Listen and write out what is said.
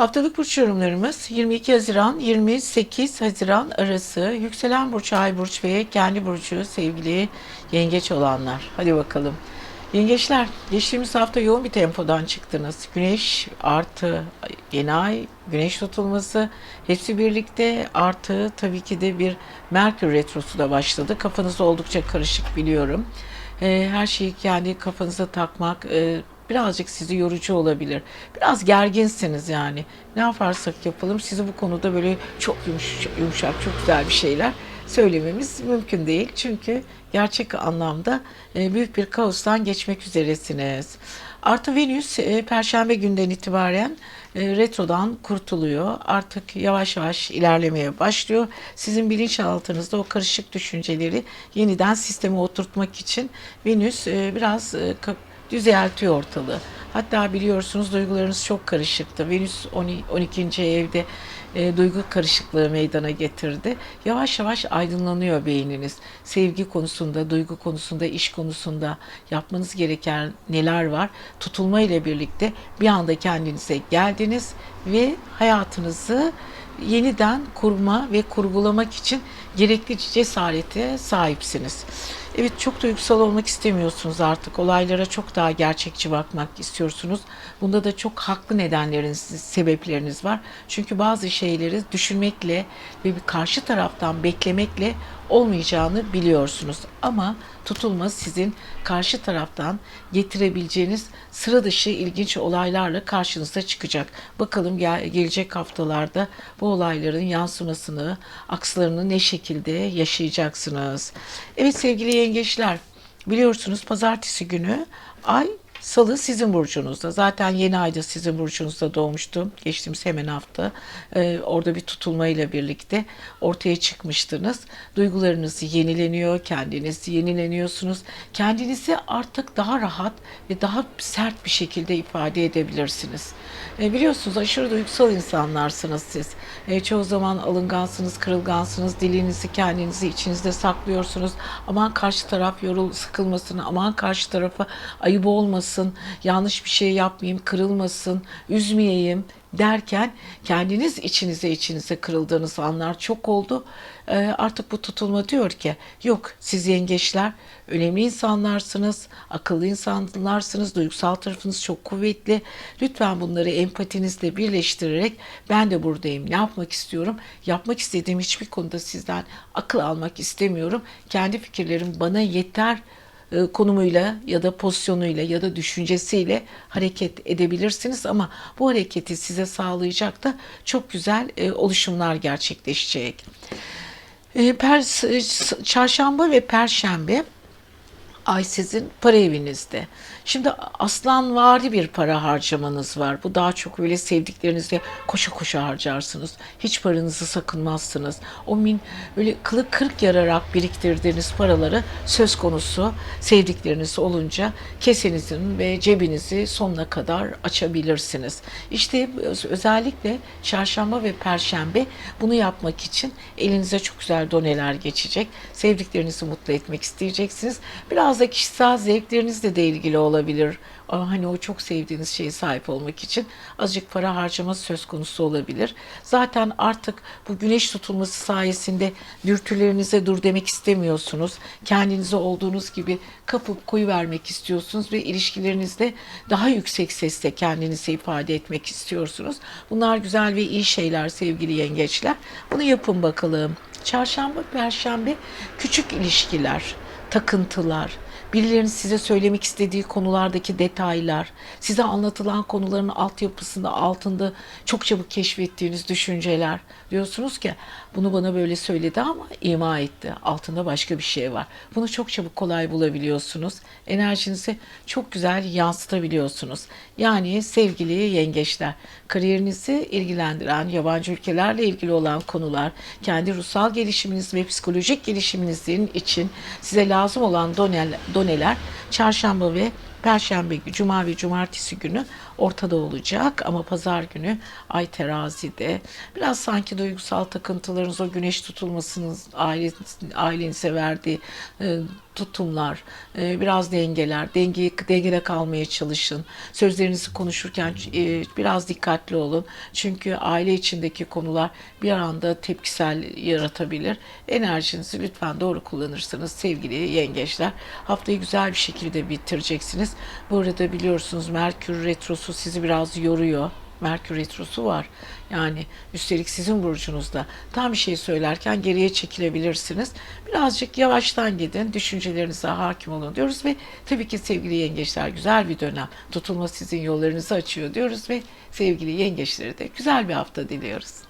Haftalık burç yorumlarımız 22 Haziran 28 Haziran arası yükselen burç, ay burç ve kendi burcu sevgili yengeç olanlar. Hadi bakalım. Yengeçler geçtiğimiz hafta yoğun bir tempodan çıktınız. Güneş artı yeni ay, güneş tutulması hepsi birlikte artı tabii ki de bir Merkür retrosu da başladı. Kafanız oldukça karışık biliyorum. Ee, her şeyi kendi kafanıza takmak e, birazcık sizi yorucu olabilir. Biraz gerginsiniz yani. Ne yaparsak yapalım sizi bu konuda böyle çok yumuş, yumuşak, çok güzel bir şeyler söylememiz mümkün değil. Çünkü gerçek anlamda e, büyük bir kaostan geçmek üzeresiniz. Artı Venüs e, Perşembe günden itibaren e, retrodan kurtuluyor. Artık yavaş yavaş ilerlemeye başlıyor. Sizin bilinçaltınızda o karışık düşünceleri yeniden sisteme oturtmak için Venüs biraz düzeltiyor ortalığı. Hatta biliyorsunuz duygularınız çok karışıktı. Venüs 12. evde e, duygu karışıklığı meydana getirdi. Yavaş yavaş aydınlanıyor beyniniz. Sevgi konusunda, duygu konusunda, iş konusunda yapmanız gereken neler var? Tutulma ile birlikte bir anda kendinize geldiniz ve hayatınızı yeniden kurma ve kurgulamak için gerekli cesarete sahipsiniz. Evet çok duygusal olmak istemiyorsunuz artık. Olaylara çok daha gerçekçi bakmak istiyorsunuz. Bunda da çok haklı nedenleriniz, sebepleriniz var. Çünkü bazı şeyleri düşünmekle ve bir karşı taraftan beklemekle olmayacağını biliyorsunuz. Ama tutulma sizin karşı taraftan getirebileceğiniz sıra dışı ilginç olaylarla karşınıza çıkacak. Bakalım gel- gelecek haftalarda bu olayların yansımasını, akslarını ne şekilde yaşayacaksınız. Evet sevgili yengeçler, biliyorsunuz pazartesi günü ay Salı sizin burcunuzda. Zaten yeni ayda sizin burcunuzda doğmuştum. Geçtiğimiz hemen hafta. Ee, orada bir tutulmayla birlikte ortaya çıkmıştınız. Duygularınız yenileniyor, kendiniz yenileniyorsunuz. Kendinizi artık daha rahat ve daha sert bir şekilde ifade edebilirsiniz. Ee, biliyorsunuz aşırı duygusal insanlarsınız siz. Ee, çoğu zaman alıngansınız, kırılgansınız. Dilinizi kendinizi içinizde saklıyorsunuz. Aman karşı taraf yorul sıkılmasın, aman karşı tarafa ayıp olmasın, yanlış bir şey yapmayayım, kırılmasın, üzmeyeyim derken kendiniz içinize içinize kırıldığınız anlar çok oldu. Ee, artık bu tutulma diyor ki yok siz yengeçler önemli insanlarsınız, akıllı insanlarsınız, duygusal tarafınız çok kuvvetli. Lütfen bunları empatinizle birleştirerek ben de buradayım, ne yapmak istiyorum? Yapmak istediğim hiçbir konuda sizden akıl almak istemiyorum. Kendi fikirlerim bana yeter e, konumuyla ya da pozisyonuyla ya da düşüncesiyle hareket edebilirsiniz ama bu hareketi size sağlayacak da çok güzel e, oluşumlar gerçekleşecek. E, e, çarşamba ve perşembe ay sizin para evinizde. Şimdi aslanvari bir para harcamanız var. Bu daha çok öyle sevdiklerinizle koşa koşa harcarsınız. Hiç paranızı sakınmazsınız. O min öyle kılı kırk yararak biriktirdiğiniz paraları söz konusu sevdikleriniz olunca kesenizin ve cebinizi sonuna kadar açabilirsiniz. İşte öz- özellikle çarşamba ve perşembe bunu yapmak için elinize çok güzel doneler geçecek. Sevdiklerinizi mutlu etmek isteyeceksiniz. Biraz da kişisel zevklerinizle de ilgili olabilir. Hani o çok sevdiğiniz şeye sahip olmak için azıcık para harcaması söz konusu olabilir. Zaten artık bu güneş tutulması sayesinde dürtülerinize dur demek istemiyorsunuz. Kendinize olduğunuz gibi kapıp koyu vermek istiyorsunuz ve ilişkilerinizde daha yüksek sesle kendinizi ifade etmek istiyorsunuz. Bunlar güzel ve iyi şeyler sevgili yengeçler. Bunu yapın bakalım. Çarşamba, perşembe küçük ilişkiler, takıntılar, birilerinin size söylemek istediği konulardaki detaylar, size anlatılan konuların altyapısında, altında çok çabuk keşfettiğiniz düşünceler. Diyorsunuz ki bunu bana böyle söyledi ama ima etti. Altında başka bir şey var. Bunu çok çabuk kolay bulabiliyorsunuz. Enerjinizi çok güzel yansıtabiliyorsunuz. Yani sevgili yengeçler, kariyerinizi ilgilendiren, yabancı ülkelerle ilgili olan konular, kendi ruhsal gelişiminiz ve psikolojik gelişiminizin için size lazım olan doneler, doneler çarşamba ve Perşembe, Cuma ve Cumartesi günü ortada olacak ama Pazar günü Ay terazide. Biraz sanki duygusal takıntılarınız o güneş tutulmasının ailenize, ailenize verdiği e, tutumlar, e, biraz dengeler, denge, dengede kalmaya çalışın. Sözlerinizi konuşurken e, biraz dikkatli olun. Çünkü aile içindeki konular bir anda tepkisel yaratabilir. Enerjinizi lütfen doğru kullanırsanız sevgili yengeçler haftayı güzel bir şekilde bitireceksiniz. Bu arada biliyorsunuz Merkür Retrosu sizi biraz yoruyor. Merkür Retrosu var. Yani üstelik sizin burcunuzda. Tam bir şey söylerken geriye çekilebilirsiniz. Birazcık yavaştan gidin, düşüncelerinize hakim olun diyoruz ve tabii ki sevgili yengeçler güzel bir dönem. Tutulma sizin yollarınızı açıyor diyoruz ve sevgili yengeçlere de güzel bir hafta diliyoruz.